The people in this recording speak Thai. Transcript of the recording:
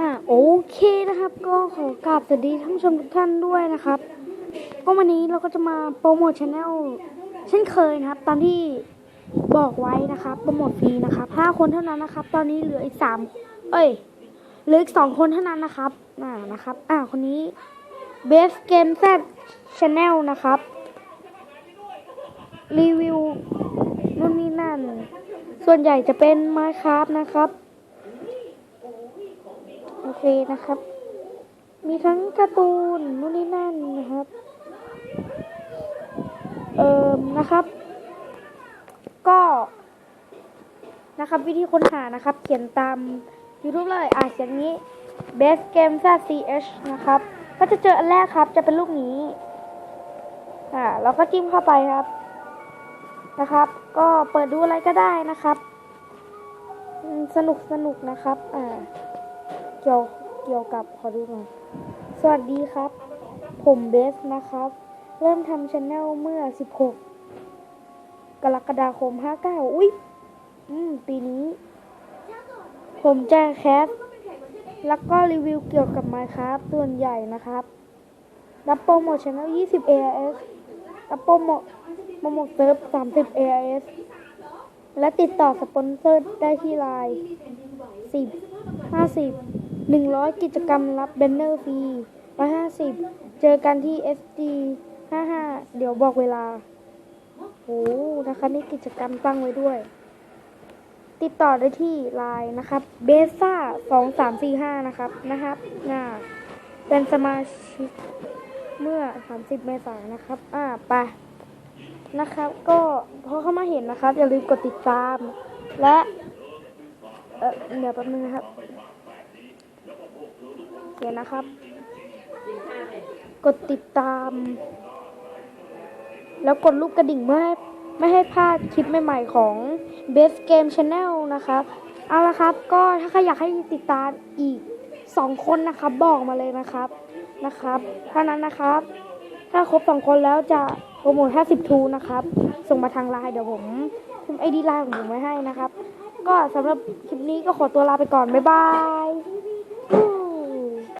อ่าโอเคนะครับ ก็ขอกราบสวัสดีท่านผู้ชมทุกท่านด้วยนะครับ ก็วันนี้เราก็จะมาโปรโมทช anel เช่นเคยนะครับ ตามที่บอกไว้นะครับโปรโมทฟรีนะครับห้าคนเท่านั้นนะครับ ตอนนี้เหลืออีกสามเอ้ยเหลืออีกสองคนเท่านั้นนะครับอ่านะครับ อ่าคนนี้ Best Game Z Channel นะครับ รีวิวนู่นนี่นั่น ส่วนใหญ่จะเป็น Minecraft นะครับ โอเคนะครับ มีทั้งการ์ตูนนู่นนี่นั่นนะครับ เอ่อนะครับ ก็นะครับ วิธีค้นหานะครับ เขียนตาม YouTube เลยอะเขียนนี้ best game ch นะครับ ก็จะเจออันแรกครับ จะเป็นรูปนี้ อ่าเราก็จิ้มเข้าไปครับนะครับ ก็เปิดดูอะไรก็ได้นะครับ สนุกสนุกนะครับ อ่า เกี่ยวเกี่ยวกับขอดูหน่อยสวัสดีครับ ผมเบสนะครับ เริ่มทำช anel เมื่อ 16 กรกฎาคม 59 อุ้ยอืม ปีนี้ ผมจะแคสแล้วก็รีวิวเกี่ยวกับ Minecraft ส่วนใหญ่นะครับ รับโปรโมทช anel 20 AIS รับโปรโมทโปรโมทเซิร์ฟ30 AIS และติดต่อสปอนเซอร์ได้ที่ไลน์10 50 100 กิจกรรมรับแบนเนอร์ฟรี150 เจอกันที่ SD 55 เดี๋ยวบอกเวลา โอ้นะคะนี่กิจกรรมตั้งไว้ด้วย ติดต่อได้ที่ไลน์นะครับเบซ่า2345 นะครับ นะครับน่าเป็นสมาชิกเมื่อ 30 เมษายนนะครับ อ่าไปนะครับ ก็พอเข้ามาเห็นนะครับ อย่าลืมกดติดตาม และ เออเดี๋ยวแป๊บนึงนะครับ เดี๋ยนะครับ กดติดตาม แล้วกดลูกกระดิ่งเมื่อให้ไม่ให้พลาดคลิปใหม่ๆของ Best Game Channel นะครับ เอาละครับ ก็ถ้าใครอยากให้ติดตามอีก 2 คนนะครับ บอกมาเลยนะครับนะครับเท่านั้นนะครับ ถ้าครบ 2 คนแล้วจะโปรโมท50ทูนะครับ ส่งมาทางไลน์เดี๋ยวผมพิมไอดีไลน์ของผมไว้ให้นะครับ ก็สำหรับคลิปนี้ก็ขอตัวลาไปก่อน บ๊ายบาย